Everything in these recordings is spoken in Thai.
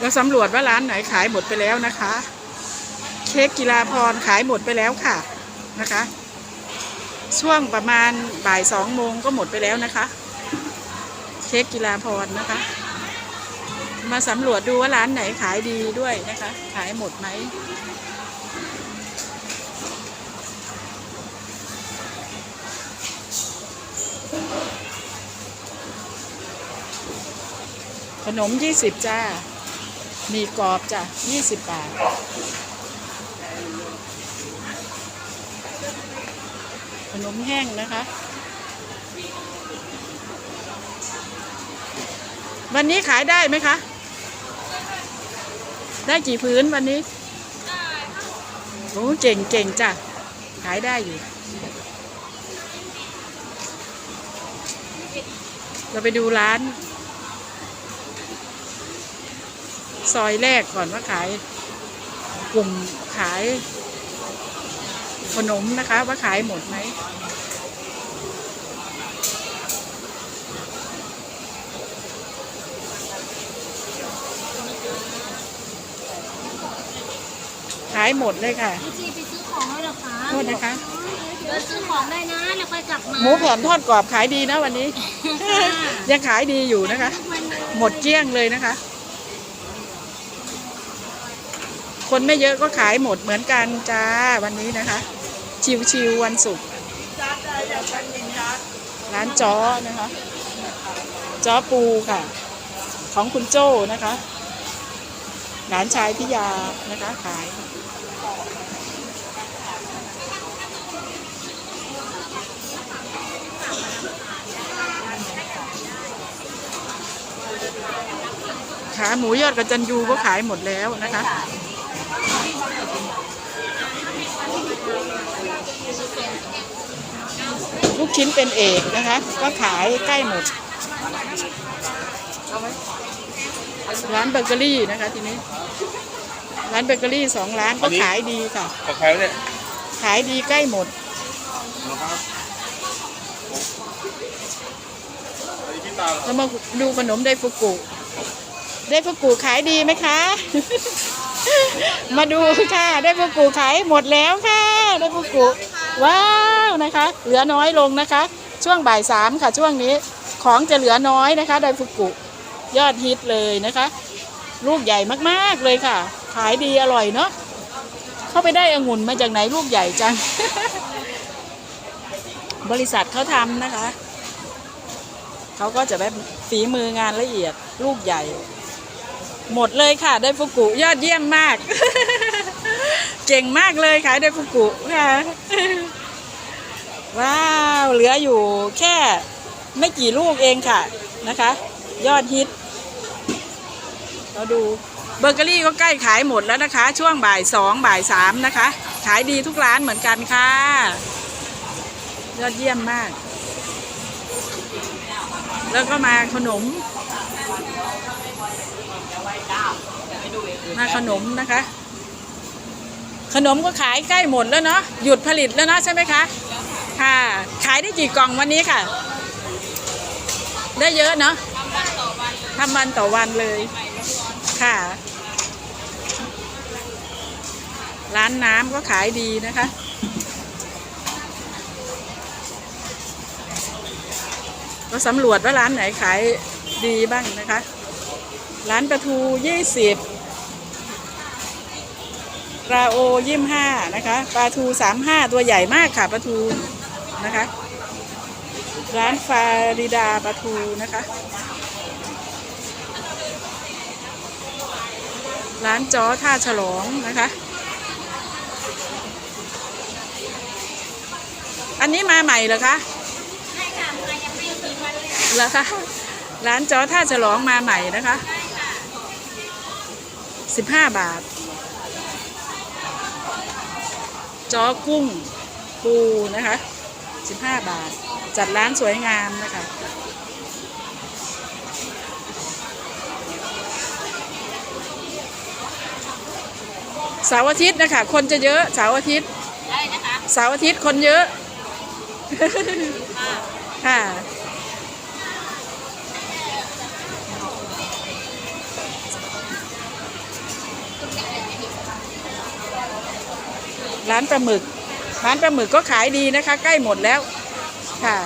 เราสำรวจว่าร้านไหนขายหมดไปแล้วนะคะ เค้กกีฬาพรขายหมดไปแล้วค่ะนะคะ ช่วงประมาณบ่ายสองโมงก็หมดไปแล้วนะคะ เค้กกีฬาพรนะคะ มาสำรวจดูว่าร้านไหนขายดีด้วยนะคะ ขายหมดไหมขนมยี่สิบจ้า มีกรอบจ้ะยี่สิบบาท ขนมแห้งนะคะ วันนี้ขายได้ไหมคะ ได้กี่พื้นวันนี้โอ้เก่งเก่งจ้ะ ขายได้อยู่ เราไปดูร้าน ซอยแรกก่อนว่าขายกลุ่มขายขนมนะคะ ว่าขายหมดไหมขายหมดเลยค่ะพี่จีไปซื้อของแล้วเหรอคะโทษนะคะเดินซื้อของได้นะแล้วค่อยกลับมาหมูแผ่นทอดกรอบขายดีนะวันนี้ ยังขายดีอยู่นะคะทุกวันเลยหมดเกลี้ยงเลยนะคะ คนไม่เยอะก็ขายหมดเหมือนกันจ้าวันนี้นะคะ ชิวๆวันศุกร์ร้านจ้อนะคะจ้อปูค่ะ ของคุณโจ้นะคะ หลานชายพิยานะคะขายขาหมูยอดกระจันยูก็ขายหมดแล้วนะคะ กชิ้นเป็นเอกนะคะ ก็ขายใกล้หมด ร้านเบเกอรี่นะคะทีนี้ ร้านเบเกอรี่สองร้านก็ขายดีค่ะของใครวะเนี่ยขายดีใกล้หมดนะครับอันนี้พี่ตาเหรอเรามาดูขนมไดฟุกุไดฟุกุขายดีไหมคะ มาดูค่ะ ไดฟุกุขายหมดแล้วค่ะ ไดฟุกุ ว้าวนะคะ เหลือน้อยลงนะคะ ช่วงบ่ายสามค่ะ ช่วงนี้ของจะเหลือน้อยนะคะไดฟุกุยอดฮิตเลยนะคะ ลูกใหญ่มากๆเลยค่ะ ขายดีอร่อยเนาะเข้าไปได้องุ่นมาจากไหนลูกใหญ่จัง บริษัทเขาทำนะคะ เขาก็จะแบบฝีมืองานละเอียด ลูกใหญ่ หมดเลยค่ะ ได้ฟุกุยอดเยี่ยมมาก เก่งมากเลยขายได้ฟุกุค่ะ ว้าว เหลืออยู่แค่ไม่กี่ลูกเองค่ะนะคะ ยอดฮิต เราดูเบเกอรี่ก็ใกล้ขายหมดแล้วนะคะ ช่วงบ่ายสองบ่ายสามนะคะ ขายดีทุกร้านเหมือนกันค่ะ ยอดเยี่ยมมาก แล้วก็มาขนม มาขนมนะคะ ขนมก็ขายใกล้หมดแล้วเนาะหยุดผลิตแล้วเนาะใช่ไหมคะค่ะ ขายได้กี่กล่องวันนี้ค่ะ ได้เยอะเนาะทำวันต่อวันเลยค่ะ ร้านน้ำก็ขายดีนะคะก็สำรวจว่าร้านไหนขายดีบ้างนะคะ ร้านปลาทูยี่สิบ ปลาโอยี่ห้านะคะปลาทูสามห้าตัวใหญ่มากค่ะปลาทูนะคะ ร้านฟาริดาปลาทูนะคะ ร้านจอท่าฉลองนะคะ อันนี้มาใหม่เหรอคะใช่ค่ะมายังไม่มีวันเลยเหรอคะร้านจอท่าฉลองมาใหม่นะคะสิบห้าบาท จอกุ้งปูนะคะสิบห้าบาท จัดร้านสวยงามนะคะเสาร์อาทิตย์นะคะคนจะเยอะเสาร์อาทิตย์อะไรนะคะเสาร์อาทิตย์คนเยอะค่ะ ร้านปลาหมึก ร้านปลาหมึกก็ขายดีนะคะ ใกล้หมดแล้ว ค่ะ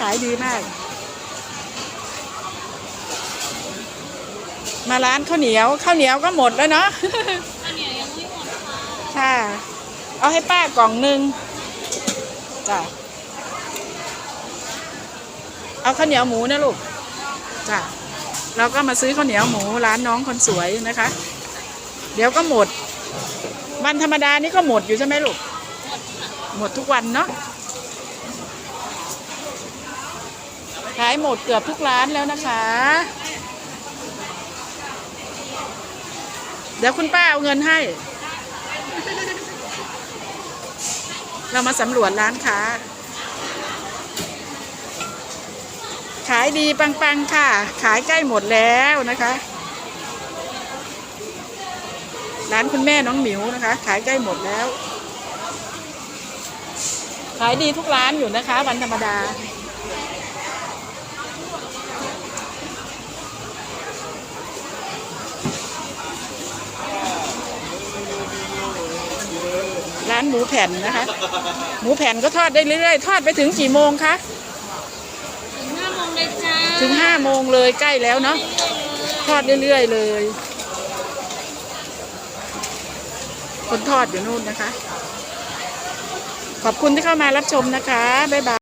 ขายดีมาก มาร้านข้าวเหนียวข้าวเหนียวก็หมดแล้วเนาะข้าวเหนียวยังไม่หมดค่ะค่ะเอาให้ป้ากล่องหนึ่งจ้ะเอาข้าวเหนียวหมูนะลูกจ้ะเราก็มาซื้อข้าวเหนียวหมูร้านน้องคนสวยนะคะ เดี๋ยวก็หมด วันธรรมดานี่ก็หมดอยู่ใช่ไหมลูก หมดทุกวันเนาะ ขายหมดเกือบทุกร้านแล้วนะคะ เดี๋ยวคุณป้าเอาเงินให้ เรามาสำรวจร้านค้า ขายดีปังๆค่ะ ขายใกล้หมดแล้วนะคะ ร้านคุณแม่น้องหมิวนะคะ ขายใกล้หมดแล้ว ขายดีทุกร้านอยู่นะคะ วันธรรมดา ร้านหมูแผ่นนะคะ หมูแผ่นก็ทอดได้เรื่อยๆ ทอดไปถึงกี่โมงคะ ถึงห้าโมงเลยจ้า ถึงห้าโมงเลยใกล้แล้วเนาะ ทอดเรื่อยๆเลย คนทอดอยู่นู่นนะคะ ขอบคุณที่เข้ามารับชมนะคะ บ๊ายบาย